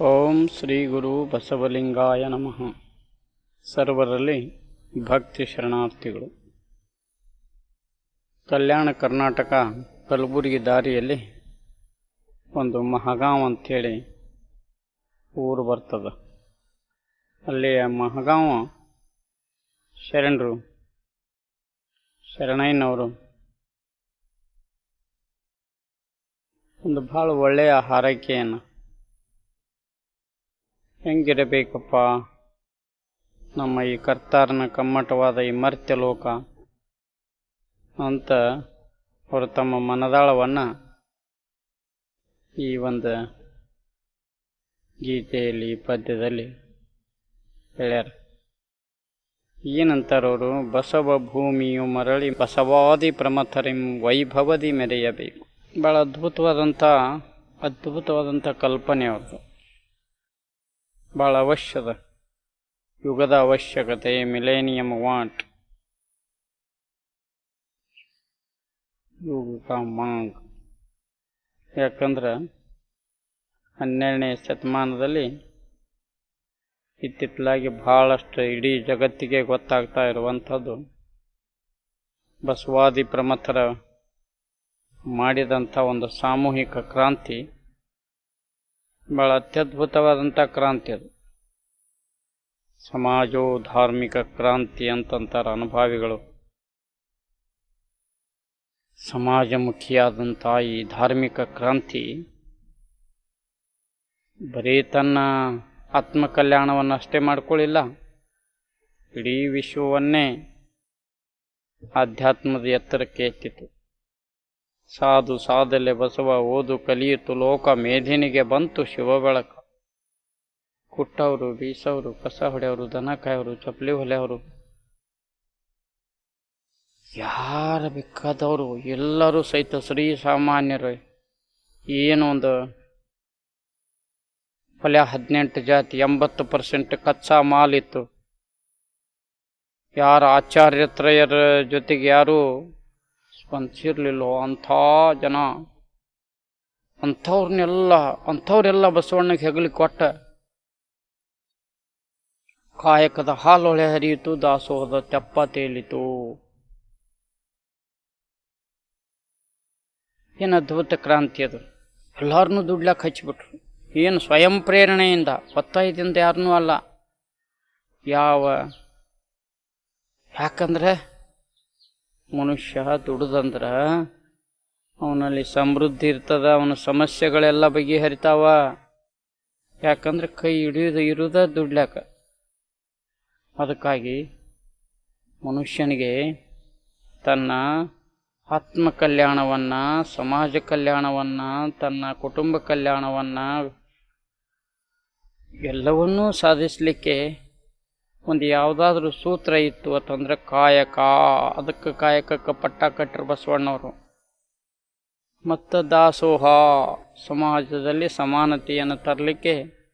ಓಂ ಶ್ರೀ ಗುರು ಬಸವಲಿಂಗಾಯ ನಮಃ. ಸರ್ವರಲ್ಲಿ ಭಕ್ತಿ ಶರಣಾರ್ಥಿಗಳು. ಕಲ್ಯಾಣ ಕರ್ನಾಟಕ ಕಲಬುರಗಿ ದಾರಿಯಲ್ಲಿ ಒಂದು ಮಹಗಾಂವ್ ಅಂಥೇಳಿ ಊರು ಬರ್ತದೆ. ಅಲ್ಲಿ ಆ ಮಹಗಾಂವ ಶರಣರು ಶರಣಯ್ಯನವರು ಒಂದು ಭಾಳ ಒಳ್ಳೆಯ ಹಾರೈಕೆಯನ್ನು ಹೆಂಗಿರಬೇಕಪ್ಪ? ನಮ್ಮ ಈ ಕರ್ತಾರನ ಕಮ್ಮಟವಾದ ಈ ಮರ್ತ್ಯ ಲೋಕ. ಅಂತ ಅವರು ತಮ್ಮ ಮನದಾಳವನ್ನು ಈ ಒಂದು ಗೀತೆಯಲ್ಲಿ ಪದ್ಯದಲ್ಲಿ ಹೇಳ್ಯಾರ. ಏನಂತಾರವರು ಬಸವ ಭೂಮಿಯು ಮರಳಿ ಬಸವಾದಿ ಪ್ರಮಥರಿಂ ವೈಭವದಿ ಮೆರೆಯಬೇಕು. ಭಾಳ ಅದ್ಭುತವಾದಂಥ ಅದ್ಭುತವಾದಂಥ ಕಲ್ಪನೆ ಅವ್ರದ್ದು. ಭಾಳ ಅವಶ್ಯದ. ಯುಗದ ಅವಶ್ಯಕತೆ, ಮಿಲೇನಿಯಂ ವಾಂಟ್. ಯುಗ ಮಾಂಗ್. ಯಾಕಂದ್ರೆ ಹನ್ನೆರಡನೇ ಶತಮಾನದಲ್ಲಿ ಇತ್ತಿತ್ತಲಾಗಿ ಬಹಳಷ್ಟು ಇಡೀ ಜಗತ್ತಿಗೆ ಗೊತ್ತಾಗ್ತಾ ಇರುವಂಥದ್ದು ಬಸವಾದಿ ಪ್ರಮಥರ ಮಾಡಿದಂಥ ಒಂದು ಸಾಮೂಹಿಕ ಕ್ರಾಂತಿ. ಭಾಳ ಅತ್ಯದ್ಭುತವಾದಂಥ ಕ್ರಾಂತಿ ಅದು. ಸಮಾಜೋ ಧಾರ್ಮಿಕ ಕ್ರಾಂತಿ ಅಂತಂತಾರೆ ಅನುಭಾವಿಗಳು. ಸಮಾಜಮುಖಿಯಾದಂಥ ಈ ಧಾರ್ಮಿಕ ಕ್ರಾಂತಿ ಬರೀ ತನ್ನ ಆತ್ಮಕಲ್ಯಾಣವನ್ನು ಅಷ್ಟೇ ಮಾಡಿಕೊಳ್ಳಿಲ್ಲ ಇಡೀ ವಿಶ್ವವನ್ನೇ ಆಧ್ಯಾತ್ಮದ ಎತ್ತರಕ್ಕೆ ಎತ್ತಿತು. ಸಾಧು ಸಾಧಲೆ ಬಸವ ಓದು ಕಲಿಯಿತು ಲೋಕ ಮೇಧಿನಿಗೆ ಬಂತು ಶಿವ ಬೆಳಕ. ಕುಟ್ಟವರು, ಬೀಸವರು, ಕಸ ಹೊಡೆಯವರು, ದನ ಕಾಯವರು ಚಪ್ಪಲಿ ಹೊಲೆಯವರು. ಯಾರ ಬೇಕಾದವರು? ಎಲ್ಲರೂ ಸಹಿತ ಶ್ರೀ ಸಾಮಾನ್ಯರು. ಏನು ಒಂದು ಪಲ್ಯ ಹದಿನೆಂಟು ಜಾತಿ, ಎಂಬತ್ತು ಪರ್ಸೆಂಟ್ ಕಚ್ಚಾ ಮಾಲಿತ್ತು. ಯಾರ ಆಚಾರ್ಯತ್ರಯರ ಜೊತೆಗೆ ಯಾರು ಸ್ಪಂದಿಸಿರ್ಲಿಲ್ಲೋ ಅಂಥ ಜನ. ಅಂಥವ್ರನ್ನೆಲ್ಲ, ಅಂಥವ್ರೆಲ್ಲ ಬಸವಣ್ಣಗೆ ಹೆಗಲಿ ಕೊಟ್ಟ ಕಾಯಕದ ಹಾಲೊಳೆ ಹರಿಯಿತು, ದಾಸೋಹದ ತೆಪ್ಪ ತೇಲಿತು. ಏನು ಅದ್ಭುತ ಕ್ರಾಂತಿ ಅದು. ಎಲ್ಲರನ್ನೂ ದುಡ್ಲಕ್ಕೆ ಹಚ್ಚಿಬಿಟ್ರು ಏನು ಸ್ವಯಂ ಪ್ರೇರಣೆಯಿಂದ, ಒತ್ತಾಯದಿಂದ ಯಾರನ್ನೂ ಅಲ್ಲ. ಯಾವ, ಯಾಕಂದ್ರೆ ಮನುಷ್ಯ ದುಡ್ದಂದ್ರ ಅವನಲ್ಲಿ ಸಮೃದ್ಧಿ ಇರ್ತದ, ಅವನ ಸಮಸ್ಯೆಗಳೆಲ್ಲ ಬಗೆಹರಿತಾವ. ಯಾಕಂದ್ರೆ ಕೈ ಹಿಡಿಯೋದು ಇರುದ ದುಡ್ಲಾಕ. ಅದಕ್ಕಾಗಿ ಮನುಷ್ಯನಿಗೆ ತನ್ನ ಆತ್ಮ ಕಲ್ಯಾಣವನ್ನು, ಸಮಾಜ ಕಲ್ಯಾಣವನ್ನು, ತನ್ನ ಕುಟುಂಬ ಕಲ್ಯಾಣವನ್ನು ಎಲ್ಲವನ್ನೂ ಸಾಧಿಸಲಿಕ್ಕೆ ಒಂದು ಯಾವುದಾದ್ರೂ ಸೂತ್ರ ಇತ್ತು ಅಂತಂದ್ರೆ ಕಾಯಕ. ಅದಕ್ಕೆ ಕಾಯಕಕ್ಕೆ ಪಟ್ಟ ಕಟ್ಟರು ಬಸವಣ್ಣವರು. ಮತ್ತು ದಾಸೋಹ. ಸಮಾಜದಲ್ಲಿ ಸಮಾನತೆಯನ್ನು ತರಲಿಕ್ಕೆ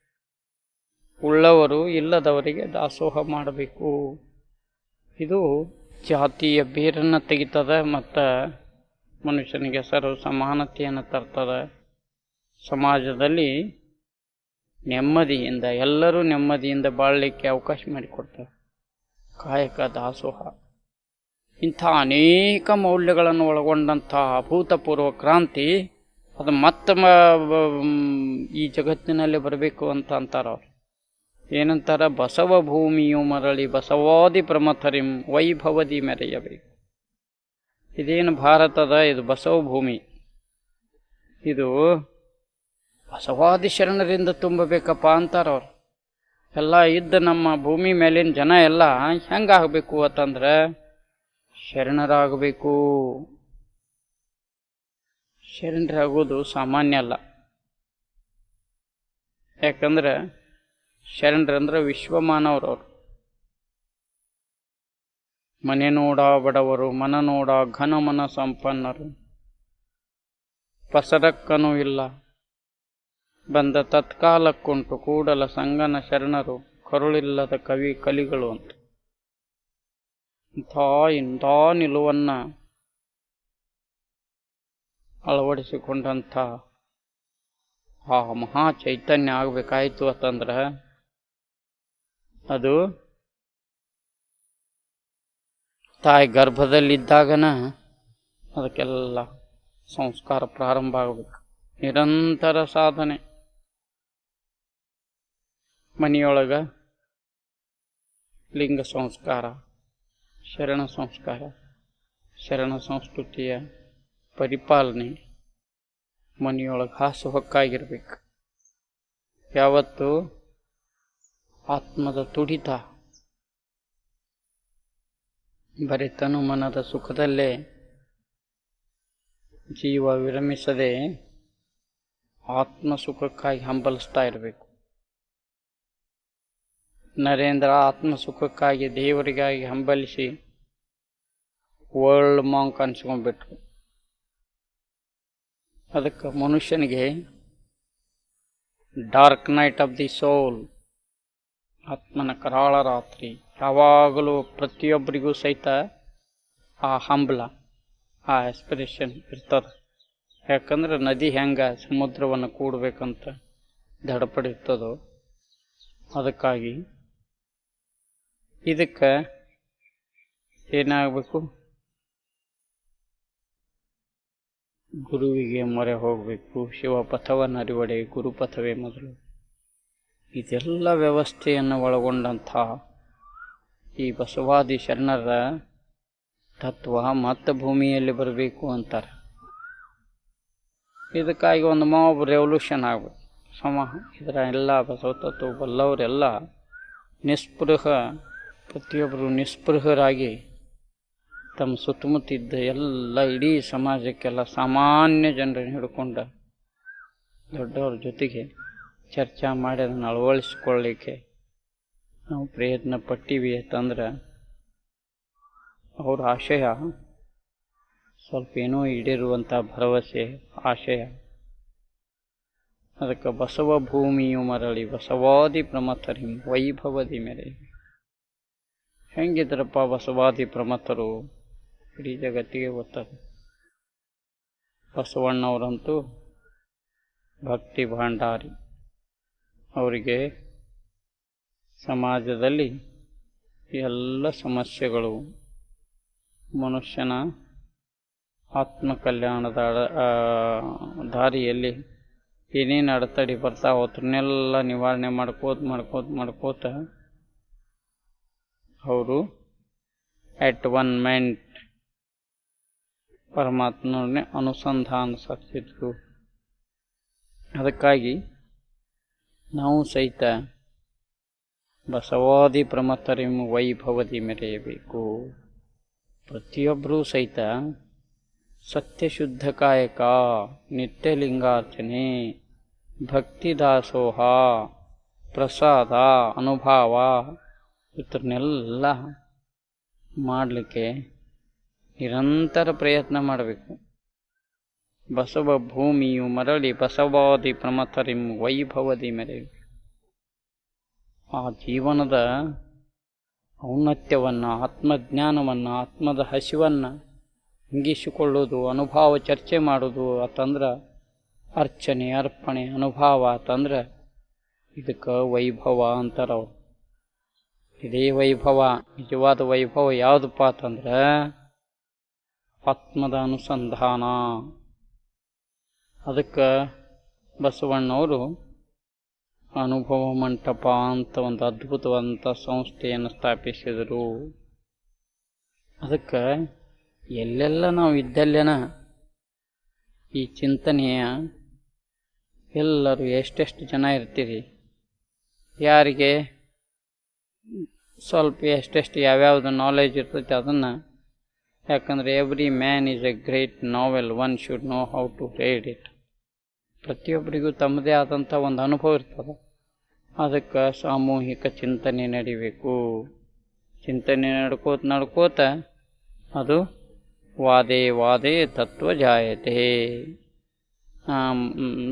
ಉಳ್ಳವರು ಇಲ್ಲದವರಿಗೆ ದಾಸೋಹ ಮಾಡಬೇಕು. ಇದು ಜಾತಿಯ ಬೇರನ್ನು ತೆಗಿತದೆ ಮತ್ತು ಮನುಷ್ಯನಿಗೆ ಸರ್ವ ಸಮಾನತೆಯನ್ನು ತರ್ತದೆ. ಸಮಾಜದಲ್ಲಿ ನೆಮ್ಮದಿಯಿಂದ, ಎಲ್ಲರೂ ನೆಮ್ಮದಿಯಿಂದ ಬಾಳಲಿಕ್ಕೆ ಅವಕಾಶ ಮಾಡಿಕೊಡ್ತಾರೆ. ಕಾಯಕ ದಾಸೋಹ. ಇಂಥ ಅನೇಕ ಮೌಲ್ಯಗಳನ್ನು ಒಳಗೊಂಡಂಥ ಅಭೂತಪೂರ್ವ ಕ್ರಾಂತಿ, ಅದು ಮತ್ತೆ ಈ ಜಗತ್ತಿನಲ್ಲಿ ಬರಬೇಕು ಅಂತ ಅಂತಾರೆ ಅವರು ಏನಂತಾರೆ, ಬಸವ ಭೂಮಿಯು ಮರಳಿ ಬಸವಾದಿ ಪ್ರಮಥರಿಂ ವೈಭವದಿ ಮೆರೆಯಬೇಕು. ಇದೇನು ಭಾರತದ ಇದು ಬಸವ ಭೂಮಿ. ಇದು ಬಸವಾದಿ ಶರಣರಿಂದ ತುಂಬಬೇಕಪ್ಪ ಅಂತಾರೆ ಅವ್ರು. ಎಲ್ಲ ಇದ್ದ ನಮ್ಮ ಭೂಮಿ ಮೇಲಿನ ಜನ ಎಲ್ಲ ಹೆಂಗಾಗಬೇಕು ಅಂತಂದ್ರೆ ಶರಣರಾಗಬೇಕು. ಶರಣರಾಗೋದು ಸಾಮಾನ್ಯ ಅಲ್ಲ. ಯಾಕಂದ್ರೆ ಶರಣರಂದ್ರೆ ವಿಶ್ವಮಾನವರವರು ಮನೆ ನೋಡ ಬಡವರು, ಮನ ನೋಡ ಘನ ಮನ ಸಂಪನ್ನರು. ಪಸರಕ್ಕನೂ ಇಲ್ಲ. ಬಂದ ತತ್ಕಾಲಕ್ಕುಂಟು ಕೂಡಲ ಸಂಗನ ಶರಣರು ಕರುಳಿಲ್ಲದ ಕವಿ ಕಲಿಗಳು ಅಂತ. ಇಂಥ ಇಂಥ ನಿಲುವನ್ನು ಅಳವಡಿಸಿಕೊಂಡಂಥ ಆ ಮಹಾ ಚೈತನ್ಯ ಆಗಬೇಕಾಯಿತು ಅಂತಂದ್ರೆ ಅದು ತಾಯಿ ಗರ್ಭದಲ್ಲಿದ್ದಾಗನ ಅದಕ್ಕೆಲ್ಲ ಸಂಸ್ಕಾರ ಪ್ರಾರಂಭ ಆಗಬೇಕು. ನಿರಂತರ ಸಾಧನೆ. ಮನೆಯೊಳಗ ಲಿಂಗ ಸಂಸ್ಕಾರ, ಶರಣ ಸಂಸ್ಕಾರ, ಶರಣ ಸಂಸ್ಕೃತಿಯ ಪರಿಪಾಲನೆ ಮನೆಯೊಳಗೆ ಹಾಸು ಹೊಕ್ಕಾಗಿರ್ಬೇಕು ಯಾವತ್ತು ಆತ್ಮದ ತುಡಿತ ಬರೀ ತನು ಮನದ ಸುಖದಲ್ಲೇ ಜೀವ ವಿರಮಿಸದೆ ಆತ್ಮ ಸುಖಕ್ಕಾಗಿ ಹಂಬಲಿಸ್ತಾ ಇರಬೇಕು. ನರೇಂದ್ರ ಆತ್ಮಸುಖಕ್ಕಾಗಿ ದೇವರಿಗಾಗಿ ಹಂಬಲಿಸಿ ವರ್ಲ್ಡ್ ಮಾಂಕ್ ಅನ್ಸ್ಕೊಂಡ್ಬಿಟ್ರು. ಅದಕ್ಕೆ ಮನುಷ್ಯನಿಗೆ dark night of the soul ಆತ್ಮನ ಕರಾಳ ರಾತ್ರಿ ಯಾವಾಗಲೂ ಪ್ರತಿಯೊಬ್ಬರಿಗೂ ಸಹಿತ ಆ ಹಂಬಲ, ಆ ಆಸ್ಪಿರೇಷನ್ ಇರ್ತದೆ. ಯಾಕಂದ್ರೆ ನದಿ ಹೆಂಗೆ ಸಮುದ್ರವನ್ನು ಕೂಡಬೇಕಂತ ದಡಪಡಿರ್ತದೋ, ಅದಕ್ಕಾಗಿ ಇದಕ್ಕೆ ಏನಾಗಬೇಕು? ಗುರುವಿಗೆ ಮೊರೆ ಹೋಗಬೇಕು, ಶಿವಪಥವನ್ನು ಅರಿವಡೆ, ಗುರುಪಥವೇ ಮೊದಲು. ಇದೆಲ್ಲ ವ್ಯವಸ್ಥೆಯನ್ನು ಒಳಗೊಂಡಂಥ ಈ ಬಸವಾದಿ ಶರಣರ ತತ್ವ ಮತ್ತೆ ಭೂಮಿಯಲ್ಲಿ ಬರಬೇಕು ಅಂತಾರೆ. ಇದಕ್ಕಾಗಿ ಒಂದು ಮಾಬ್ ರೆವಲ್ಯೂಷನ್ ಆಗಬೇಕು. ಸಮ ಇದರ ಎಲ್ಲ ಬಸವ ತತ್ವ ಬಲ್ಲವರೆಲ್ಲ ನಿಸ್ಪೃಹ ಪ್ರತಿಯೊಬ್ಬರು ನಿಸ್ಪೃಹರಾಗಿ ತಮ್ಮ ಸುತ್ತಮುತ್ತಿದ್ದ ಎಲ್ಲ ಇಡೀ ಸಮಾಜಕ್ಕೆಲ್ಲ ಸಾಮಾನ್ಯ ಜನರನ್ನು ಹಿಡ್ಕೊಂಡು ದೊಡ್ಡವ್ರ ಜೊತೆಗೆ ಚರ್ಚೆ ಮಾಡಿ ಅದನ್ನು ಅಳವಡಿಸ್ಕೊಳ್ಳಿಕ್ಕೆ ನಾವು ಪ್ರಯತ್ನ ಪಟ್ಟಿವಿ ಅಂತಂದ್ರೆ ಅವ್ರ ಆಶಯ ಸ್ವಲ್ಪ ಏನೋ ಈಡೇರುವಂಥ ಭರವಸೆ, ಆಶಯ. ಅದಕ್ಕೆ ಬಸವ ಭೂಮಿಯು ಮರಳಿ ಬಸವಾದಿ ಪ್ರಮಥರಿ ವೈಭವದಿ ಮೇರೆ ಹೆಂಗಿದ್ರಪ್ಪ ಬಸವಾದಿ ಪ್ರಮಥರು ಇಡೀ ಜಗತ್ತಿಗೆ ಗೊತ್ತಾರೆ ಬಸವಣ್ಣವರಂತೂ ಭಕ್ತಿ ಭಂಡಾರಿ. ಅವರಿಗೆ ಸಮಾಜದಲ್ಲಿ ಎಲ್ಲ ಸಮಸ್ಯೆಗಳು ಮನುಷ್ಯನ ಆತ್ಮ ಕಲ್ಯಾಣದ ಅಡ- ಆ, ದಾರಿಯಲ್ಲಿ ಏನೇನು ಅಡೆತಡೆ ಬರ್ತಾವ ಅದನ್ನೆಲ್ಲ ನಿವಾರಣೆ ಮಾಡ್ಕೋತ ಮಾಡ್ಕೋತ ಮಾಡ್ಕೋತ ಅವರು ಎಟ್ ಒನ್ ಮೆಂಟ್ ಪರಮಾತ್ಮನೇ ಅನುಸಂಧಾನ ಸಾಧಿಸಿದ್ರು ಅದಕ್ಕಾಗಿ ನಾವು ಸಹಿತ ಬಸವಾದಿ ಪ್ರಮಥರಿಂ ವೈಭವದಿ ಮೆರೆಯಬೇಕು. ಪ್ರತಿಯೊಬ್ಬರೂ ಸಹಿತ ಸತ್ಯಶುದ್ಧ ಕಾಯಕ, ನಿತ್ಯಲಿಂಗಾರ್ಚನೆ ಭಕ್ತಿ ದಾಸೋಹ ಪ್ರಸಾದ, ಅನುಭವ ಇದ್ರನ್ನೆಲ್ಲ ಮಾಡಲಿಕ್ಕೆ ನಿರಂತರ ಪ್ರಯತ್ನ ಮಾಡಬೇಕು. ಬಸವ ಭೂಮಿಯು ಮರಳಿ ಬಸವಾದಿ ಪ್ರಮಥರಿಂ ವೈಭವದಿ ಮೆರೆಯು ಆ ಜೀವನದ ಔನ್ನತ್ಯವನ್ನು, ಆತ್ಮಜ್ಞಾನವನ್ನು, ಆತ್ಮದ ಹಸಿವನ್ನು ಹಿಂಗಿಸಿಕೊಳ್ಳೋದು ಅನುಭವ ಚರ್ಚೆ ಮಾಡೋದು ಆತಂದ್ರೆ ಅರ್ಚನೆ, ಅರ್ಪಣೆ, ಅನುಭವ ಆತಂದ್ರೆ ಇದಕ್ಕೆ ವೈಭವ ಅಂತಾರೆ ಅವ್ರು ಇದೇ ವೈಭವ ನಿಜವಾದ ವೈಭವ ಯಾವುದಪ್ಪ ಅಂತಂದ್ರೆ ಆತ್ಮದ ಅನುಸಂಧಾನ. ಅದಕ್ಕೆ ಬಸವಣ್ಣವರು ಅನುಭವ ಮಂಟಪ ಅಂತ ಒಂದು ಅದ್ಭುತವಂತ ಸಂಸ್ಥೆಯನ್ನು ಸ್ಥಾಪಿಸಿದರು. ಅದಕ್ಕೆ ಎಲ್ಲೆಲ್ಲ ನಾವು ಇದ್ದಲ್ಲೇನ ಈ ಚಿಂತನೆಯ ಎಲ್ಲರೂ ಎಷ್ಟೆಷ್ಟು ಜನ ಇರ್ತೀರಿ? ಯಾರಿಗೆ? ಸ್ವಲ್ಪ ಎಷ್ಟೆಷ್ಟು ಯಾವ್ಯಾವ್ದು ನಾಲೆಜ್ ಇರ್ತೈತೆ ಅದನ್ನು. ಯಾಕಂದರೆ every man is a great novel one should know how to read it ಪ್ರತಿಯೊಬ್ಬರಿಗೂ ತಮ್ಮದೇ ಆದಂಥ ಒಂದು ಅನುಭವ ಇರ್ತದೆ. ಅದಕ್ಕೆ ಸಾಮೂಹಿಕ ಚಿಂತನೆ ನಡಿಬೇಕು. ಚಿಂತನೆ ನಡ್ಕೋತ ನಡ್ಕೋತ ಅದು ವಾದೇ ವಾದೇ ತತ್ವ ಜಾಯತೆ.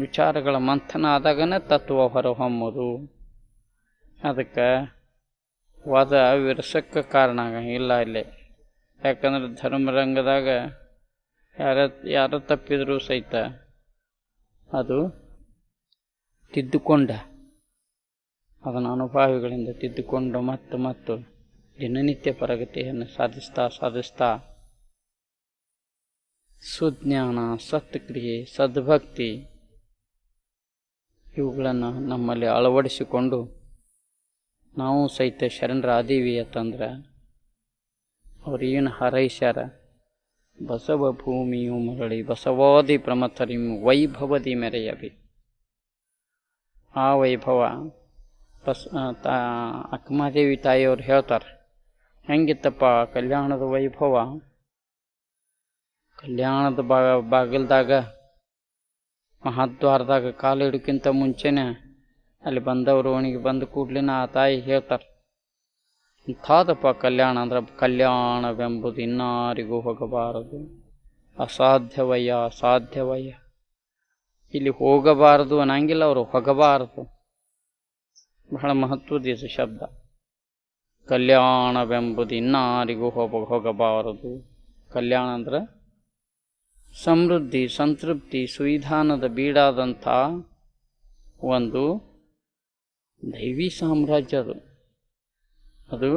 ವಿಚಾರಗಳ ಮಂಥನ ಆದಾಗನೇ ತತ್ವ ಹೊರಹೊಮ್ಮದು. ಅದಕ್ಕೆ ವಾದ ವಿರಸಕ್ಕೆ ಕಾರಣ ಇಲ್ಲ ಇಲ್ಲಿ. ಯಾಕಂದ್ರೆ ಧರ್ಮರಂಗದಾಗ ಯಾರ ಯಾರ ತಪ್ಪಿದರೂ ಸಹಿತ ಅದು ತಿದ್ದುಕೊಂಡ, ಅದನ್ನು ಅನುಭವಿಗಳಿಂದ ತಿದ್ದುಕೊಂಡು ಮತ್ತು ಮತ್ತು ದಿನನಿತ್ಯ ಪ್ರಗತಿಯನ್ನು ಸಾಧಿಸ್ತಾ ಸಾಧಿಸ್ತಾ, ಸುಜ್ಞಾನ, ಸತ್ಕ್ರಿಯೆ, ಸದ್ಭಕ್ತಿ ಇವುಗಳನ್ನು ನಮ್ಮಲ್ಲಿ ಅಳವಡಿಸಿಕೊಂಡು ನಾವು ಸಹಿತ ಶರಣರ ಆದೀವಿ ಅಂತಂದ್ರೆ, ಅವ್ರು ಏನು ಹಾರೈಸ್ಯಾರ? ಬಸವ ಭೂಮಿಯು ಮರಳಿ, ಬಸವಾದಿ ಪ್ರಮಥರಿ ವೈಭವದಿ ಮೆರೆಯಬಿ ಆ ವೈಭವ ಬಸ್ ತಾ ಅಕ್ಕಮಾದೇವಿ ತಾಯಿಯವ್ರು ಹೇಳ್ತಾರೆ, ಹೆಂಗಿತ್ತಪ್ಪ ಕಲ್ಯಾಣದ ವೈಭವ? ಕಲ್ಯಾಣದ ಬಾಗಿಲದಾಗ, ಮಹಾದ್ವಾರದಾಗ ಕಾಲು ಮುಂಚೆನೇ ಮುಂಚೆನೆ ಅಲ್ಲಿ ಬಂದವರು ಅವನಿಗೆ ಬಂದ ಕೂಡ್ಲಿನ ಆ ತಾಯಿ ಹೇಳ್ತಾರೆ, ಇಂಥದಪ್ಪ ಕಲ್ಯಾಣ ಅಂದ್ರೆ ಕಲ್ಯಾಣವೆಂಬುದು ಇನ್ನಾರಿಗೂ ಹೋಗಬಾರದು. ಅಸಾಧ್ಯವಯ್ಯ ಅಸಾಧ್ಯವಯ್ಯ. ಇಲ್ಲಿ ಹೋಗಬಾರದು ಅನ್ನಂಗಿಲ್ಲ, ಅವರು ಹೋಗಬಾರದು. ಬಹಳ ಮಹತ್ವದ ಶಬ್ದ. ಕಲ್ಯಾಣವೆಂಬುದು ಇನ್ನಾರಿಗೂ ಹೋಗ, ಹೋಗಬಾರದು. ಕಲ್ಯಾಣ ಅಂದ್ರೆ ಸಮೃದ್ಧಿ, ಸಂತೃಪ್ತಿ, ಸುವಿಧಾನದ ಬೀಡಾದಂಥ ಒಂದು ದೈವಿ ಸಾಮ್ರಾಜ್ಯ ಅದು ಅದು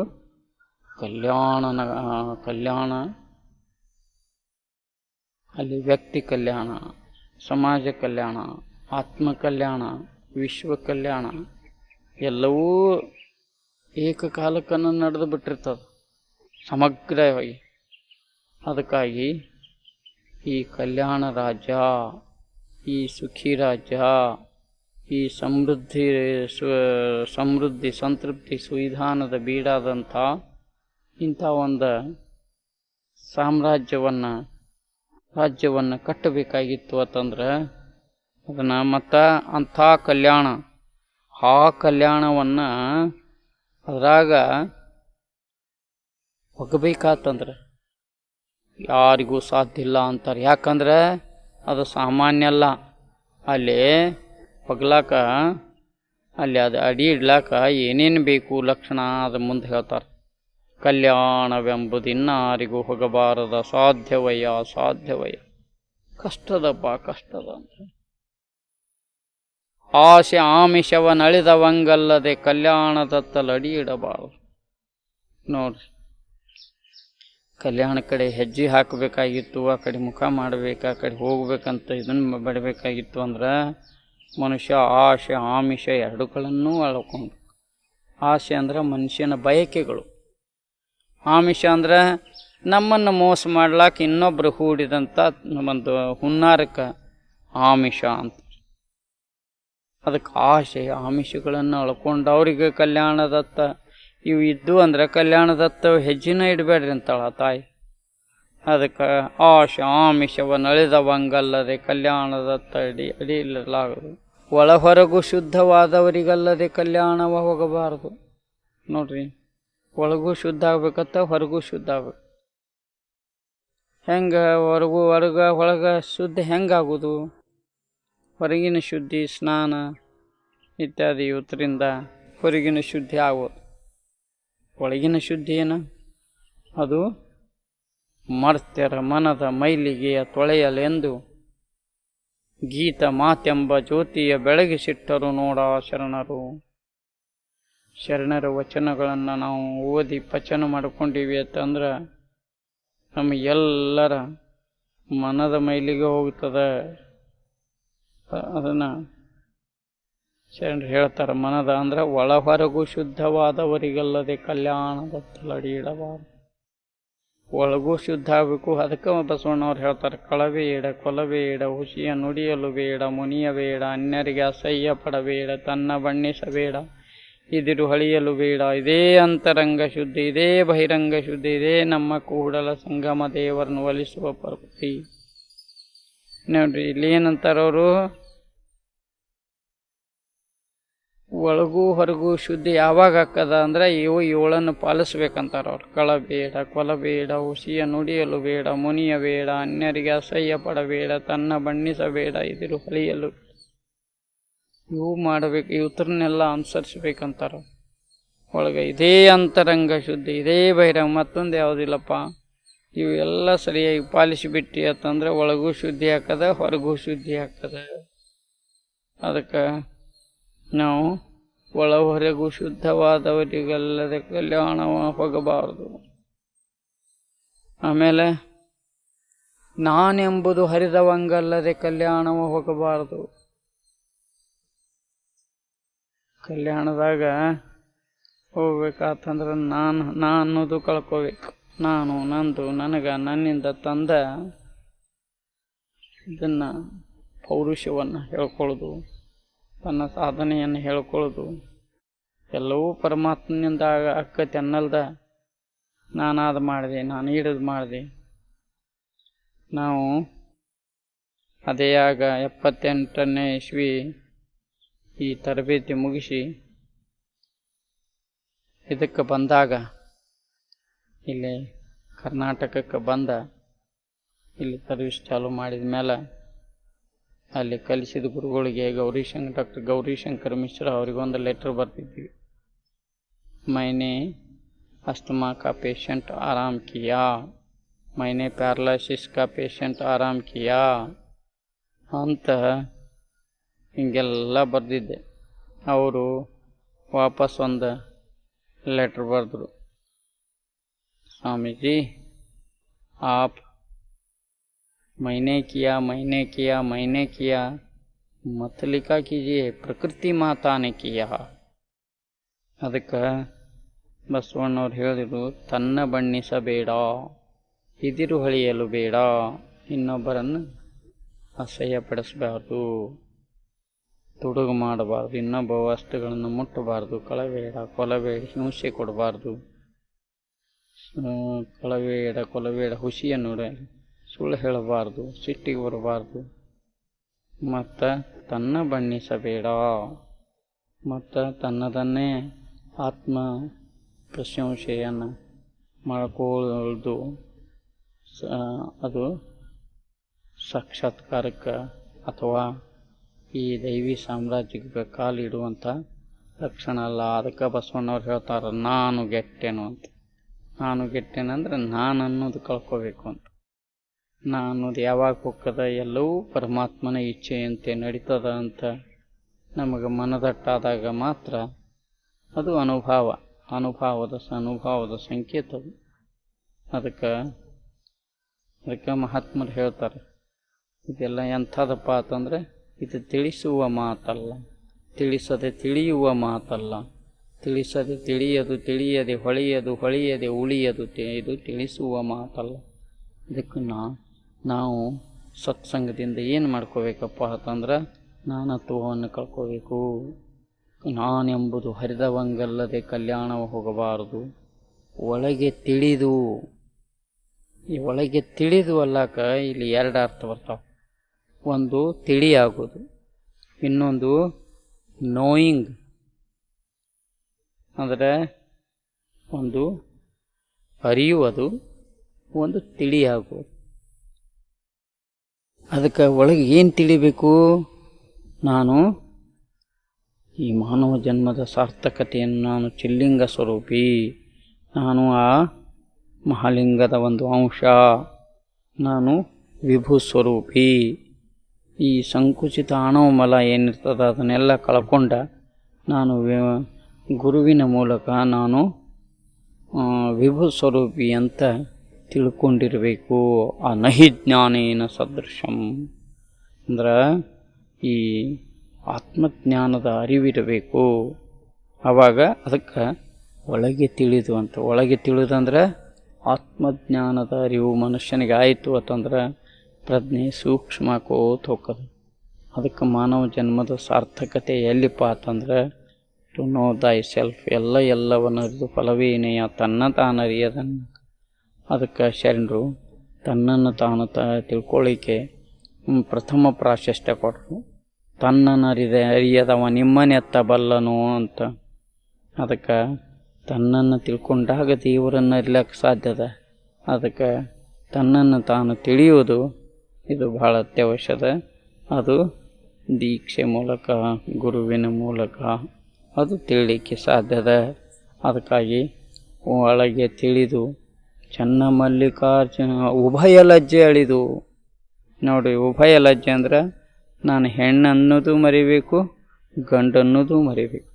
ಕಲ್ಯಾಣನ ಕಲ್ಯಾಣ, ಅಲ್ಲಿ ವ್ಯಕ್ತಿ ಕಲ್ಯಾಣ, ಸಮಾಜ ಕಲ್ಯಾಣ, ಆತ್ಮ ಕಲ್ಯಾಣ, ವಿಶ್ವ ಕಲ್ಯಾಣ, ಎಲ್ಲವೂ ಏಕಕಾಲಕ್ಕನ್ನು ನಡೆದು ಬಿಟ್ಟಿರ್ತದೆ. ಸಮಗ್ರವಾಗಿ. ಅದಕ್ಕಾಗಿ ಈ ಕಲ್ಯಾಣ ರಾಜ್ಯ, ಈ ಸುಖಿ ರಾಜ್ಯ ಈ ಸಮೃದ್ಧಿ ಸಮೃದ್ಧಿ, ಸಂತೃಪ್ತಿ, ಸುವಿಧಾನದ ಬೀಡಾದಂಥ ಇಂಥ ಒಂದು ಸಾಮ್ರಾಜ್ಯವನ್ನು, ರಾಜ್ಯವನ್ನು ಕಟ್ಟಬೇಕಾಗಿತ್ತು ಅಂತಂದ್ರೆ, ಅದನ್ನು ಮತ್ತು ಅಂಥ ಕಲ್ಯಾಣ, ಆ ಕಲ್ಯಾಣವನ್ನು ಅದ್ರಾಗ ಒಗಬೇಕಾತಂದ್ರೆ ಯಾರಿಗೂ ಸಾಧ್ಯ ಇಲ್ಲ ಅಂತಾರೆ. ಯಾಕಂದ್ರೆ ಅದು ಸಾಮಾನ್ಯ ಅಲ್ಲ. ಅಲ್ಲಿ ಹೊಗ್ಲಾಕ ಅಲ್ಲಿ ಅದು ಅಡಿ ಇಡ್ಲಾಕ ಏನೇನು ಬೇಕು ಲಕ್ಷಣ ಅದು ಮುಂದೆ ಹೇಳ್ತಾರೆ. ಕಲ್ಯಾಣವೆಂಬುದು ಇನ್ನಾರಿಗೂ ಹೋಗಬಾರದ ಸಾಧ್ಯವಯ್ಯ ಸಾಧ್ಯವಯ್ಯ ಕಷ್ಟದಪ್ಪ, ಕಷ್ಟದ ಅಂದರೆ ಆಸೆ ಆಮಿಷವನಳಿದವಂಗಲ್ಲದೆ ಕಲ್ಯಾಣದತ್ತಲ ಅಡಿ ಇಡಬಾರದು. ನೋಡ್ರಿ. ಕಲ್ಯಾಣ ಕಡೆ ಹೆಜ್ಜೆ ಹಾಕಬೇಕಾಗಿತ್ತು, ಆ ಕಡೆ ಮುಖ ಮಾಡಬೇಕು, ಆ ಕಡೆ ಹೋಗ್ಬೇಕಂತ ಇದನ್ನು ಬಿಡಬೇಕಾಗಿತ್ತು ಅಂದ್ರೆ ಮನುಷ್ಯ ಆಶೆ, ಆಮಿಷ ಎರಡುಗಳನ್ನೂ ಅಳ್ಕೊಂಡು. ಆಸೆ ಅಂದ್ರೆ ಮನುಷ್ಯನ ಬಯಕೆಗಳು. ಆಮಿಷ ಅಂದ್ರೆ ನಮ್ಮನ್ನು ಮೋಸ ಮಾಡ್ಲಾಕ ಇನ್ನೊಬ್ರು ಹೂಡಿದಂಥ ಒಂದು ಹುನ್ನಾರಕ್ಕೆ ಆಮಿಷ ಅಂತ. ಅದಕ್ಕೆ ಆಸೆ ಆಮಿಷಗಳನ್ನು ಅಳ್ಕೊಂಡು ಅವ್ರಿಗೆ ಕಲ್ಯಾಣದತ್ತ, ಇವು ಇದ್ದು ಅಂದ್ರೆ ಕಲ್ಯಾಣದತ್ತ ಹೆಜ್ಜೆನ ಇಡಬೇಡ್ರಿ ಅಂತಾಳ ತಾಯಿ. ಅದಕ್ಕೆ ಆಶ ಆಮಿಷವನ್ನು ಅಳಿದವಂಗಲ್ಲದೆ ಕಲ್ಯಾಣದ ತಡಿ ಅಡಿ ಇರಲಾಗದು ಒಳ ಹೊರಗೂ ಶುದ್ಧವಾದವರಿಗಲ್ಲದೆ ಕಲ್ಯಾಣವ ಹೋಗಬಾರದು. ನೋಡ್ರಿ, ಒಳಗೂ ಶುದ್ಧ ಆಗ್ಬೇಕತ್ತ ಹೊರಗೂ ಶುದ್ಧ ಆಗ್ಬೇಕು. ಹೆಂಗೆ ಹೊರಗು ಹೊರಗ ಒಳಗ ಶುದ್ಧ ಹೆಂಗಾಗೋದು ಹೊರಗಿನ ಶುದ್ಧಿ, ಸ್ನಾನ ಇತ್ಯಾದಿ ಇವತ್ತರಿಂದ ಹೊರಗಿನ ಶುದ್ಧಿ ಆಗೋದು ಒಳಗಿನ ಶುದ್ಧಿ ಏನು? ಅದು ಮರ್ತ್ಯರ ಮನದ ಮೈಲಿಗೆಯ ತೊಳೆಯಲೆಂದು ಗೀತ ಮಾತೆಂಬ ಜ್ಯೋತಿಯ ಬೆಳಗಿಸಿಟ್ಟರು ನೋಡ ಶರಣರು. ಶರಣರ ವಚನಗಳನ್ನು ನಾವು ಓದಿ ಪಚನ ಮಾಡಿಕೊಂಡಿವಿ ಅಂತಂದ್ರೆ ನಮಗೆಲ್ಲರ ಮನದ ಮೈಲಿಗೆ ಹೋಗ್ತದೆ ಅದನ್ನು ಶರಣರು ಹೇಳ್ತಾರೆ, ಮನದ ಅಂದ್ರೆ ಒಳ ಹೊರಗೂ ಶುದ್ಧವಾದವರಿಗಲ್ಲದೆ ಕಲ್ಯಾಣದ ತಲಡಿ ಇಡಬಾರದು. ಒಳಗೂ ಶುದ್ಧ ಆಗಬೇಕು ಅದಕ್ಕೆ ಬಸವಣ್ಣವ್ರು ಹೇಳ್ತಾರೆ ಕಳಬೇಡ ಬೇಡ ಕೊಲಬೇಡ ಬೇಡ ಹುಸಿಯ ನುಡಿಯಲು ಬೇಡ, ಮುನಿಯ ಬೇಡ, ಅನ್ಯರಿಗೆ ಅಸಹ್ಯ ಪಡಬೇಡ, ತನ್ನ ಬಣ್ಣಿಸಬೇಡ, ಇದಿರು ಹಳಿಯಲು ಬೇಡ. ಇದೇ ಅಂತರಂಗ ಶುದ್ಧಿ, ಇದೇ ಬಹಿರಂಗ ಶುದ್ಧಿ, ಇದೇ ನಮ್ಮ ಕೂಡಲ ಸಂಗಮ ದೇವರನ್ನು ಒಲಿಸುವ ಪ್ರಕೃತಿ ನೋಡ್ರಿ, ಇಲ್ಲಿ ಏನಂತಾರವರು? ಒಳಗೂ ಹೊರಗೂ ಶುದ್ಧಿ ಯಾವಾಗ ಹಾಕದ ಅಂದ್ರೆ ಇವು ಇವಳನ್ನು ಪಾಲಿಸ್ಬೇಕಂತಾರ ಅವ್ರು. ಕೊಲ ಬೇಡ, ಹುಸಿಯ ನುಡಿಯಲು ಬೇಡ, ಮುನಿಯ ಬೇಡ, ಅನ್ಯರಿಗೆ ಅಸಹ್ಯ ಪಡಬೇಡ, ತನ್ನ ಬಣ್ಣಿಸಬೇಡ ಇದಿರು ಹೊಲಿಯಲು. ಇವು ಮಾಡಬೇಕು ಇವತ್ರನ್ನೆಲ್ಲ ಅನುಸರಿಸ್ಬೇಕಂತಾರ ಒಳಗೆ ಇದೇ ಅಂತರಂಗ ಶುದ್ಧಿ, ಇದೇ ಬಹಿರಂಗ, ಮತ್ತೊಂದು ಯಾವುದಿಲ್ಲಪ್ಪ. ಇವೆಲ್ಲ ಸರಿಯಾಗಿ ಪಾಲಿಸಿಬಿಟ್ಟಿ ಅಂತಂದ್ರೆ ಒಳಗೂ ಶುದ್ಧಿ ಹಾಕದ ಹೊರಗೂ ಶುದ್ಧಿ ಹಾಕದ ಅದಕ್ಕೆ ನಾವು ಒಳ ಹೊರಗೂ ಶುದ್ಧವಾದವರಿಗಲ್ಲದೆ ಕಲ್ಯಾಣವ ಹೋಗಬಾರದು ಆಮೇಲೆ, ನಾನೆಂಬುದು ಹರಿದವಂಗಲ್ಲದೆ ಕಲ್ಯಾಣವ ಹೋಗಬಾರದು ಕಲ್ಯಾಣದಾಗ ಹೋಗ್ಬೇಕಾತಂದ್ರೆ ನಾನು ನಾ ಅನ್ನೋದು ಕಳ್ಕೋಬೇಕು. ನಾನು, ನಂದು, ನನಗ, ನನ್ನಿಂದ ತಂದ ಇದನ್ನು ಪೌರುಷವನ್ನು ಹೇಳ್ಕೊಳ್ಳೋದು ತನ್ನ ಸಾಧನೆಯನ್ನು ಹೇಳ್ಕೊಳ್ಳೋದು ಎಲ್ಲವೂ ಪರಮಾತ್ಮನಿಂದ ಅಕ್ಕತಿ ಆಕ್ಕತಿ ನಾನು ಅದು ಮಾಡಿದೆ, ನಾನು ಹಿಡಿದು ಮಾಡಿದೆ. ನಾವು ಅದೇ ಆಗ ಎಪ್ಪತ್ತೆಂಟನೇ ಇಸ್ವಿ ಈ ತರಬೇತಿ ಮುಗಿಸಿ ಇದಕ್ಕೆ ಬಂದಾಗ, ಇಲ್ಲಿ ಕರ್ನಾಟಕಕ್ಕೆ ಬಂದ, ಇಲ್ಲಿ ಸರ್ವಿಸ್ ಚಾಲು ಮಾಡಿದ ಮೇಲೆ ಅಲ್ಲಿ ಕಲಿಸಿದ ಗುರುಗಳಿಗೆ ಗೌರಿಶಂಕರ್ ಡಾಕ್ಟರ್ ಗೌರಿಶಂಕರ್ ಮಿಶ್ರಾ ಅವರಿಗೊಂದು ಲೆಟ್ರ್ ಬರ್ತಿದ್ವಿ ಮೈನೆ ಅಸ್ತಮಾ ಕಾ ಪೇಷಂಟ್ ಆರಾಮ್ ಕಿಯಾ. ಮೈನೆ ಪ್ಯಾರಲೈಸಿಸ್ ಕಾ ಪೇಷಂಟ್ ಆರಾಮ್ ಕಿಯಾ ಅಂತ ಹೀಗೆಲ್ಲ ಬರೆದಿದ್ದೆ. ಅವರು ವಾಪಸ್ ಒಂದು ಲೆಟ್ರ್ ಬರೆದ್ರು. ಸ್ವಾಮೀಜಿ, ಆಪ್ मैंने किया मैंने किया मैंने किया मत लिखा कीजिए प्रकृति माता ने किया ಅದಕ್ಕೆ ಬಸವಣ್ಣವ್ರು ಹೇಳಿದರು ತನ್ನ ಬಣ್ಣಿಸಬೇಡ ಇದಿರು ಹೊಳೆಯಲು ಬೇಡ ಇನ್ನೊಬ್ಬರನ್ನು ಅಸಹ್ಯ ಪಡಿಸಬಾರ್ದು ತುಡುಗು ಮಾಡಬಾರ್ದು ಇನ್ನೊಬ್ಬ ವಸ್ತುಗಳನ್ನು ಮುಟ್ಟಬಾರ್ದು ಕಳಬೇಡ ಕೊಲಬೇಡ ಹಿಂಸೆ ಕೊಡಬಾರ್ದು ಕಳಬೇಡ ಕೊಲಬೇಡ ಹುಸಿಯನ್ನು ನೋಡ ಸುಳ್ಳು ಹೇಳಬಾರ್ದು, ಸಿಟ್ಟಿಗೆ ಬರಬಾರ್ದು. ಮತ್ತು ತನ್ನ ಬಣ್ಣಿಸಬೇಡ. ಮತ್ತು ತನ್ನದನ್ನೇ ಆತ್ಮ ಪ್ರಶಂಸೆಯನ್ನು ಮಾಡ್ಕೊಳ್ಳೋದು ಸ, ಅದು ಸಾಕ್ಷಾತ್ಕಾರಕ್ಕೆ ಅಥವಾ ಈ ದೈವಿ ಸಾಮ್ರಾಜ್ಯಕ್ಕೆ ಕಾಲಿಡುವಂಥ ಲಕ್ಷಣ ಅಲ್ಲ. ಅದಕ್ಕೆ ಬಸವಣ್ಣವ್ರು ಹೇಳ್ತಾರೆ, ನಾನು ಗೆಟ್ಟೆನು ಅಂತ. ನಾನು ಗೆಟ್ಟೆನಂದ್ರೆ ನಾನು ಅನ್ನೋದು ಕಳ್ಕೋಬೇಕು ಅಂತ. ನಾ ಅನ್ನೋದು ಯಾವಾಗ ಹೋಗ್ತದ ಎಲ್ಲವೂ ಪರಮಾತ್ಮನ ಇಚ್ಛೆಯಂತೆ ನಡೀತದ ಅಂತ ನಮಗೆ ಮನದಟ್ಟಾದಾಗ ಮಾತ್ರ ಅದು ಅನುಭವ, ಅನುಭವದ ಅನುಭವದ ಸಂಕೇತ ಅದು. ಅದಕ್ಕೆ ಅದಕ್ಕೆ ಮಹಾತ್ಮರು ಹೇಳ್ತಾರೆ, ಇದೆಲ್ಲ ಎಂಥದಪ್ಪ ಅಂತಂದರೆ, ಇದು ತಿಳಿಸುವ ಮಾತಲ್ಲ, ತಿಳಿಸದೆ ತಿಳಿಯುವ ಮಾತಲ್ಲ. ತಿಳಿಸದೆ ತಿಳಿಯದು, ತಿಳಿಯದೆ ಹೊಳೆಯದು, ಹೊಳೆಯದೆ ಉಳಿಯದು ಇದು ತಿಳಿಸುವ ಮಾತಲ್ಲ. ಇದಕ್ಕೆ ನಾ ನಾವು ಸತ್ಸಂಗದಿಂದ ಏನು ಮಾಡ್ಕೋಬೇಕಪ್ಪ ಅಂತಂದ್ರೆ ನಾನತ್ವವನ್ನು ಕಳ್ಕೋಬೇಕು. ನಾನೆಂಬುದು ಹರಿದವಂಗಲ್ಲದೆ ಕಲ್ಯಾಣವ ಹೋಗಬಾರದು. ಒಳಗೆ ತಿಳಿದು, ಈ ಒಳಗೆ ತಿಳಿದು ಅಲ್ಲಾಕ ಇಲ್ಲಿ ಎರಡು ಅರ್ಥ ಬರ್ತಾವೆ. ಒಂದು ತಿಳಿಯಾಗೋದು ಇನ್ನೊಂದು ನೋಯಿಂಗ್ ಅಂದರೆ, ಒಂದು, ಅರಿಯುವುದು. ಒಂದು, ತಿಳಿಯಾಗುವುದು. ಅದಕ್ಕೆ ಒಳಗೆ ಏನು ತಿಳಿಬೇಕು? ನಾನು ಈ ಮಾನವ ಜನ್ಮದ ಸಾರ್ಥಕತೆಯನ್ನು ನಾನು ಚಿಲ್ಲಿಂಗ ಸ್ವರೂಪಿ. ನಾನು ಆ ಮಹಾಲಿಂಗದ ಒಂದು ಅಂಶ. ನಾನು ವಿಭು ಸ್ವರೂಪಿ. ಈ ಸಂಕುಚಿತ ಆಣವಮಲ ಏನಿರ್ತದೆ ಅದನ್ನೆಲ್ಲ ಕಳ್ಕೊಂಡ ನಾನು ಗುರುವಿನ ಮೂಲಕ ನಾನು ವಿಭು ಸ್ವರೂಪಿ ಅಂತ ತಿಳ್ಕೊಂಡಿರಬೇಕು. ಆ ನಹಿ ಜ್ಞಾನೇನ ಸದೃಶಂ. ಅಂದ್ರೆ ಈ ಆತ್ಮಜ್ಞಾನದ ಅರಿವಿರಬೇಕು. ಆವಾಗ ಅದಕ್ಕೆ ಒಳಗೆ ತಿಳಿದು ಅಂತ. ಒಳಗೆ ತಿಳಿದಂದ್ರೆ ಆತ್ಮಜ್ಞಾನದ ಅರಿವು ಮನುಷ್ಯನಿಗೆ ಆಯಿತು ಅಂತಂದ್ರೆ ಪ್ರಜ್ಞೆ ಸೂಕ್ಷ್ಮ ಕೋತ್ ಹೋಗ್ತದೆ. ಅದಕ್ಕೆ ಮಾನವ ಜನ್ಮದ ಸಾರ್ಥಕತೆ ಎಲ್ಲಿಪ್ಪ ಅಂತಂದ್ರೆ ಟು ನೋ ದೈ ಸೆಲ್ಫ್ ಎಲ್ಲ ಎಲ್ಲವನ್ನು ಅರಿದು ಫಲವೇನೆಯ ತನ್ನ ತಾನರಿಯದನ್ನು. ಅದಕ್ಕೆ ಶರಣರು, ತನ್ನನ್ನು ತಾನು ತ ತಿಳ್ಕೊಳ್ಳಿಕ್ಕೆ ಪ್ರಥಮ ಪ್ರಾಶಸ್ತ್ಯ ಕೊಟ್ಟರು ತನ್ನನ್ನು ಅರಿದ, ಅರಿಯದವ ನಿಮ್ಮನೆತ್ತ ಬಲ್ಲನು ಅಂತ. ಅದಕ್ಕೆ ತನ್ನನ್ನು ತಿಳ್ಕೊಂಡಾಗ ದೇವರನ್ನು ಅರಿಲಕ್ಕೆ ಸಾಧ್ಯದ ಅದಕ್ಕೆ ತನ್ನನ್ನು ತಾನು ತಿಳಿಯುವುದು ಇದು ಬಹಳ ಅತ್ಯವಶ್ಯದ ಅದು. ದೀಕ್ಷೆ ಮೂಲಕ, ಗುರುವಿನ ಮೂಲಕ ಅದು ತಿಳಿಲಿಕ್ಕೆ ಸಾಧ್ಯದ ಅದಕ್ಕಾಗಿ ಒಳಗೆ ತಿಳಿದು ಚನ್ನ ಮಲ್ಲಿಕಾರ್ಜುನ ಉಭಯ ಲಜ್ಜೆ ಅಳಿದು. ನೋಡಿ, ಉಭಯ ಲಜ್ಜೆ ಅಂದ್ರೆ ನಾನು ಹೆಣ್ಣನ್ನೋದು ಮರಿಬೇಕು, ಗಂಡನ್ನೋದು ಮರಿಬೇಕು.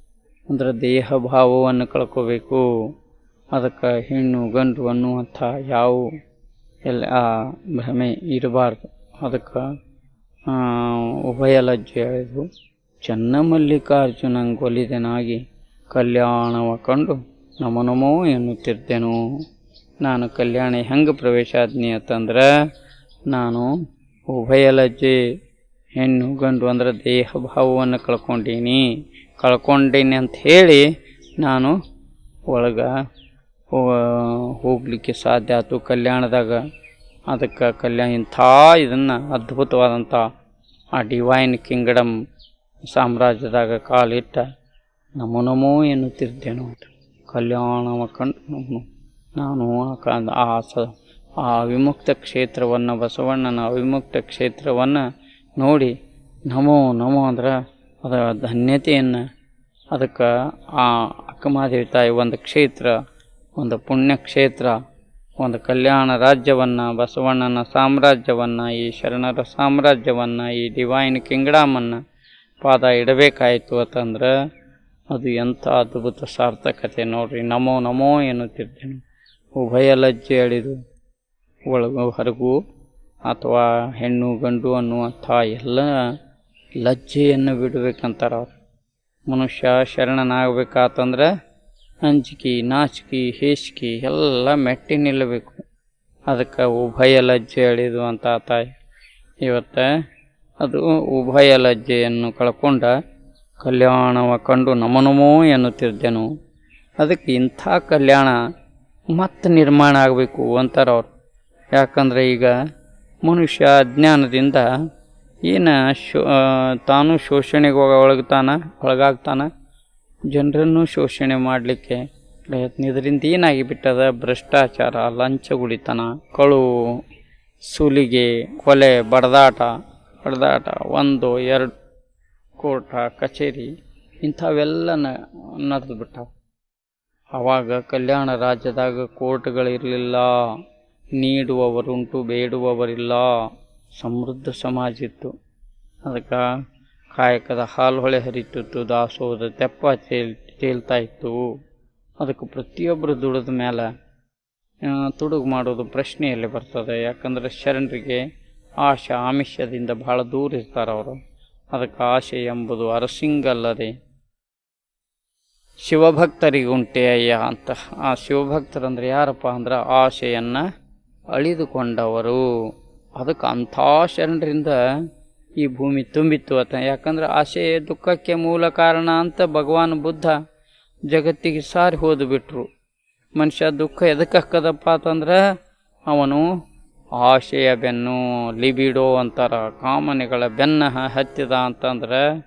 ಅಂದ್ರೆ ದೇಹ ಭಾವವನ್ನು ಕಳ್ಕೋಬೇಕು. ಅದಕ್ಕೆ ಹೆಣ್ಣು, ಗಂಡು ಅನ್ನುವಂಥ ಯಾವ ಎಲ್ಲ, ಆ ಭ್ರಮೆ ಇರಬಾರ್ದು. ಅದಕ್ಕೆ ಉಭಯ ಲಜ್ಜೆ ಅಳಿದು ಚನ್ನ ಮಲ್ಲಿಕಾರ್ಜುನಂಗೊಲಿದನಾಗಿ ಕಲ್ಯಾಣವ ಕಂಡು ನಮೋ ಎನ್ನುತ್ತಿದ್ದೆನು. ನಾನು ಕಲ್ಯಾಣ, ಹೆಂಗೆ ಪ್ರವೇಶ ಆದ್ನಿ ಅಂತಂದ್ರೆ, ನಾನು ಉಭಯ ಲಜ್ಜೆ, ಹೆಣ್ಣು, ಗಂಡು ಅಂದ್ರೆ ದೇಹ ಭಾವವನ್ನು ಕಳ್ಕೊಂಡೀನಿ. ಕಳ್ಕೊಂಡೀನಿ ಅಂತ ಹೇಳಿ ನಾನು ಒಳಗ ಹೋಗಲಿಕ್ಕೆ ಸಾಧ್ಯ ಆಯ್ತು ಕಲ್ಯಾಣದಾಗ. ಅದಕ್ಕೆ ಕಲ್ಯಾಣ ಇಂಥ ಇದನ್ನು ಅದ್ಭುತವಾದಂಥ ಆ ಡಿವೈನ್ ಕಿಂಗ್ಡಮ್ ಸಾಮ್ರಾಜ್ಯದಾಗ ಕಾಲಿಟ್ಟ ನಮೋ ನಮೋ ಎನ್ನುತ್ತಿದ್ದೇನು ಅಂತ. ಕಲ್ಯಾಣವ ಕಂಡು ನಮೋ ನಾನು ಆ ಸ ಆ ವಿಮುಕ್ತ ಕ್ಷೇತ್ರವನ್ನು, ಬಸವಣ್ಣನ ಅವಿಮುಕ್ತ ಕ್ಷೇತ್ರವನ್ನು ನೋಡಿ ನಮೋ ನಮೋ ಅಂದ್ರೆ ಅದರ ಧನ್ಯತೆಯನ್ನು. ಅದಕ್ಕೆ ಆ ಅಕ್ಕಮಾದೇವಿ ತಾಯಿ ಒಂದು ಕ್ಷೇತ್ರ, ಒಂದು ಪುಣ್ಯ ಕ್ಷೇತ್ರ, ಒಂದು ಕಲ್ಯಾಣ ರಾಜ್ಯವನ್ನು, ಬಸವಣ್ಣನ ಸಾಮ್ರಾಜ್ಯವನ್ನು, ಈ ಶರಣರ ಸಾಮ್ರಾಜ್ಯವನ್ನು, ಈ ಡಿವೈನ್ ಕಿಂಗ್ಡಮನ್ನು ಪಾದ ಇಡಬೇಕಾಯಿತು ಅಂತಂದ್ರೆ ಅದು ಎಂಥ ಅದ್ಭುತ ಸಾರ್ಥಕತೆ ನೋಡ್ರಿ. ನಮೋ ನಮೋ ಎನ್ನುತ್ತಿದ್ದೇನೆ. ಉಭಯ ಲಜ್ಜೆ ಅಳಿದು ಒಳಗು ಹೊರಗು ಅಥವಾ ಹೆಣ್ಣು ಗಂಡು ಅನ್ನುವಂಥ ಎಲ್ಲ ಲಜ್ಜೆಯನ್ನು ಬಿಡಬೇಕಂತಾರೆ ಅವರು. ಮನುಷ್ಯ ಶರಣನಾಗಬೇಕಾತಂದ್ರೆ ಅಂಜಿಕೆ, ನಾಚಿಕೆ ಹೇಸಿಕೆ ಎಲ್ಲ ಮೆಟ್ಟಿ ನಿಲ್ಲಬೇಕು. ಅದಕ್ಕೆ ಉಭಯ ಲಜ್ಜೆ ಅಳಿದು ಅಂತ ತಾಯಿ. ಇವತ್ತು ಅದು ಉಭಯ ಲಜ್ಜೆಯನ್ನು ಕಳ್ಕೊಂಡ ಕಲ್ಯಾಣವ ಕಂಡು ನಮನಮೋ ನಮೋ ಎನ್ನುತ್ತಿದ್ದೆನು. ಅದಕ್ಕೆ ಇಂಥ ಕಲ್ಯಾಣ ಮತ್ತೆ ನಿರ್ಮಾಣ ಆಗಬೇಕು ಅಂತಾರೆ ಅವರು. ಯಾಕಂದರೆ ಈಗ ಮನುಷ್ಯ ಅಜ್ಞಾನದಿಂದ ಏನು ಶೋ ತಾನು ಶೋಷಣೆಗೆ ಒಳಗ್ತಾನ, ಒಳಗಾಗ್ತಾನ, ಜನರನ್ನು ಶೋಷಣೆ ಮಾಡಲಿಕ್ಕೆ ಪ್ರಯತ್ನ. ಇದರಿಂದ ಏನಾಗಿ ಬಿಟ್ಟದ ಭ್ರಷ್ಟಾಚಾರ, ಲಂಚಗುಳಿತನ, ಕಳು, ಸುಲಿಗೆ, ಕೊಲೆ, ಬಡದಾಟ ಬಡದಾಟ, ಒಂದು, ಎರಡು, ಕೋರ್ಟ, ಕಚೇರಿ ಇಂಥವೆಲ್ಲ ನಡೆದು ಬಿಟ್ಟಾವ ಆವಾಗ ಕಲ್ಯಾಣ ರಾಜ್ಯದಾಗ ಕೋರ್ಟ್ಗಳಿರಲಿಲ್ಲ, ನೀಡುವವರುಂಟು ಬೇಡುವವರಿಲ್ಲ, ಸಮೃದ್ಧ ಸಮಾಜ ಇತ್ತು ಅದಕ್ಕೆ ಕಾಯಕದ ಹಾಲು ಹೊಳೆ ಹರಿತಿತ್ತು, ದಾಸೋದ ತೆಪ್ಪ ತೇಲ್ ತೇಲ್ತಾ ಇತ್ತು ಅದಕ್ಕೆ ಪ್ರತಿಯೊಬ್ಬರು ದುಡಿದ ಮೇಲೆ ತುಡುಗು ಮಾಡೋದು ಪ್ರಶ್ನೆಯಲ್ಲಿ ಬರ್ತದೆ. ಯಾಕಂದ್ರೆ ಶರಣರಿಗೆ ಆಶೆ ಆಮಿಷದಿಂದ ಬಹಳ ದೂರ ಇರ್ತಾರೆ ಅವರು ಅದಕ್ಕೆ ಆಶೆ ಎಂಬುದು ಅರಸಿಂಗಲ್ಲದೆ ಶಿವಭಕ್ತರಿಗುಂಟೆ ಅಯ್ಯ ಅಂತ. ಆ ಶಿವಭಕ್ತರಂದ್ರೆ ಯಾರಪ್ಪ ಅಂದ್ರೆ ಆಶೆಯನ್ನು ಅಳಿದುಕೊಂಡವರು. ಅದಕ್ಕೆ ಅಂಥ ಶರಣರಿಂದ ಈ ಭೂಮಿ ತುಂಬಿತ್ತು ಅಂತ. ಯಾಕಂದ್ರೆ ಆಶೆ ದುಃಖಕ್ಕೆ ಮೂಲ ಕಾರಣ ಅಂತ ಭಗವಾನ್ ಬುದ್ಧ ಜಗತ್ತಿಗೆ ಸಾರಿ ಹೋದು ಬಿಟ್ರು ಮನುಷ್ಯ ದುಃಖ ಎದಕ್ಕೆ ಹಾಕದಪ್ಪ ಅಂತಂದ್ರೆ ಅವನು ಆಶೆಯ ಬೆನ್ನು, ಲಿಬಿಡೋ ಅಂತಾರ ಕಾಮನೆಗಳ ಬೆನ್ನ ಹತ್ತಿದ ಅಂತಂದ್ರೆ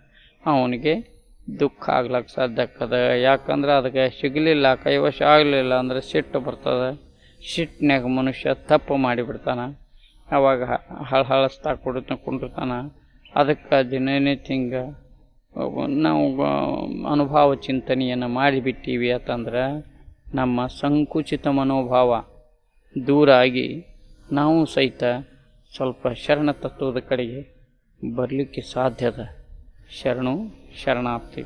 ಅವನಿಗೆ ದುಃಖ ಆಗ್ಲಕ್ಕೆ ಸಾಧ್ಯ ಆಗ್ತದೆ. ಯಾಕಂದ್ರೆ ಅದಕ್ಕೆ ಸಿಗಲಿಲ್ಲ, ಕೈವಶ ಆಗಲಿಲ್ಲ ಅಂದ್ರೆ ಸಿಟ್ಟು ಬರ್ತದೆ. ಸಿಟ್ಟಿನಾಗ ಮನುಷ್ಯ ತಪ್ಪು ಮಾಡಿಬಿಡ್ತಾನೆ. ಅವಾಗ ಹಳಹಳಿಸ್ತಾ ಕುಡಿತ ಕುಂಡಿರ್ತಾನೆ. ಅದಕ್ಕೆ ದಿನನಿತ್ಯ ಹಿಂಗೆ ನಾವು ಅನುಭವ ಚಿಂತನೆಯನ್ನು ಮಾಡಿಬಿಟ್ಟೀವಿ ಅಂತಂದ್ರೆ ನಮ್ಮ ಸಂಕುಚಿತ ಮನೋಭಾವ ದೂರ ಆಗಿ ನಾವು ಸಹಿತ ಸ್ವಲ್ಪ ಶರಣ ತತ್ವದ ಕಡೆಗೆ ಬರಲಿಕ್ಕೆ ಸಾಧ್ಯದ ಶರಣು शरणार्थी